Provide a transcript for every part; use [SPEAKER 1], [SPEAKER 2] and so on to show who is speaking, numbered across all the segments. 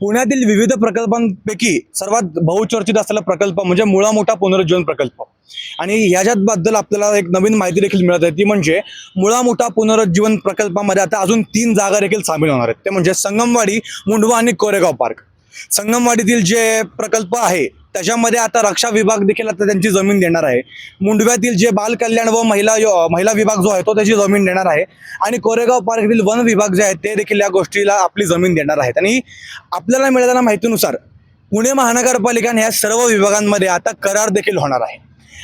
[SPEAKER 1] पुण्यातील विविध प्रकल्पांपैकी सर्वात बहुचर्चित असलेला प्रकल्प म्हणजे मुळा मोठा पुनरुज्जीवन प्रकल्प. आणि ह्याच्याबद्दल आपल्याला एक नवीन माहिती देखील मिळत आहे. ती म्हणजे मुळा मोठा पुनरुज्जीवन प्रकल्पामध्ये आता अजून तीन जागा देखील सामील होणार आहेत. ते म्हणजे संगमवाडी मुंडवा आणि कोरेगाव पार्क. संगमवाडीतील जे प्रकल्प आहे त्याच्यामध्ये आता रक्षा विभाग देखील आता त्यांची जमीन देणार आहे. मुंडव्यातील जे बालकल्याण व महिला यो- महिला विभाग जो आहे तो त्याची जमीन देणार आहे. आणि कोरेगाव पार्कतील वन विभाग जे आहेत ते देखील या गोष्टीला आपली जमीन देणार आहेत. आणि आपल्याला मिळालेल्या माहितीनुसार पुणे महानगरपालिका या ह्या सर्व विभागांमध्ये आता करार देखील होणार आहे.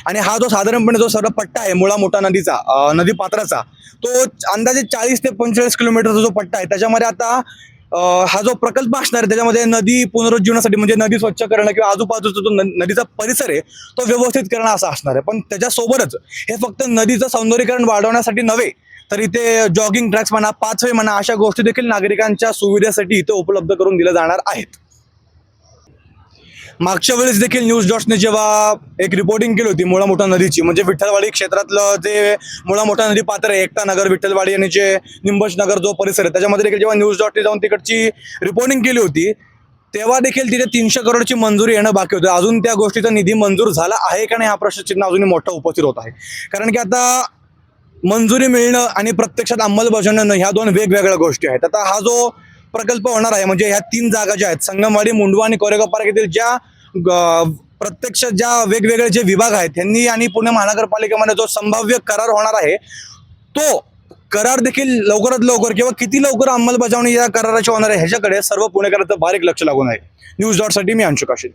[SPEAKER 1] आणि हा जो साधारणपणे जो सर्व पट्टा आहे मुळा मोठा नदीचा नदी पात्राचा तो अंदाजे चाळीस ते पंचेचाळीस किलोमीटरचा जो पट्टा आहे त्याच्यामध्ये आता हा जो प्रकल्प असणार आहे त्याच्यामध्ये नदी पुनरुज्जीवनासाठी म्हणजे नदी स्वच्छ करणं किंवा आजूबाजूचा जो न- नदीचा परिसर आहे तो व्यवस्थित करणं असा असणार आहे. पण त्याच्यासोबतच हे फक्त नदीचं सौंदर्यीकरण वाढवण्यासाठी नव्हे तर इथे जॉगिंग ट्रॅक्स म्हणा पाचवे म्हणा अशा गोष्टी देखील नागरिकांच्या सुविधेसाठी इथे उपलब्ध करून दिल्या जाणार आहेत. मागच्या वेळेस देखील न्यूज डॉट्सने जेव्हा एक रिपोर्टिंग केली होती मुळा मोठा नदीची म्हणजे विठ्ठलवाडी क्षेत्रातलं जे मुळा मोठा नदी पात्र आहे एकता नगर विठ्ठलवाडी आणि जे निंबश नगर जो परिसर आहे त्याच्यामध्ये देखील जेव्हा न्यूज डॉटने जाऊन तिकडची रिपोर्टिंग केली होती तेव्हा देखील तिथे तीनशे करोडची मंजुरी येणं बाकी होतं. अजून त्या गोष्टीचा निधी मंजूर झाला आहे का नाही हा प्रश्नचिन्ह अजूनही मोठा उपस्थित होत आहे. कारण की आता मंजुरी मिळणं आणि प्रत्यक्षात अंमलबजावणं ह्या दोन वेगवेगळ्या गोष्टी आहेत. आता हा जो प्रकल्प होणार आहे. म्हणजे ह्या तीन जागा ज्या आहेत संगमवाडी मुंडवा आणि कोरेगाव पार्क येथील ज्या ग- प्रत्यक्ष ज्या वेगवेगळे जे विभाग आहेत त्यांनी आणि पुणे महानगरपालिकेमध्ये जो संभाव्य करार होणार आहे तो करार देखील लवकरात लवकर किंवा किती लवकर अंमलबजावणी या कराराची होणार आहे ह्याच्याकडे सर्व पुणेकरांचं बारीक लक्ष लागून आहे. न्यूज डॉटसाठी मी अंशुक आशिल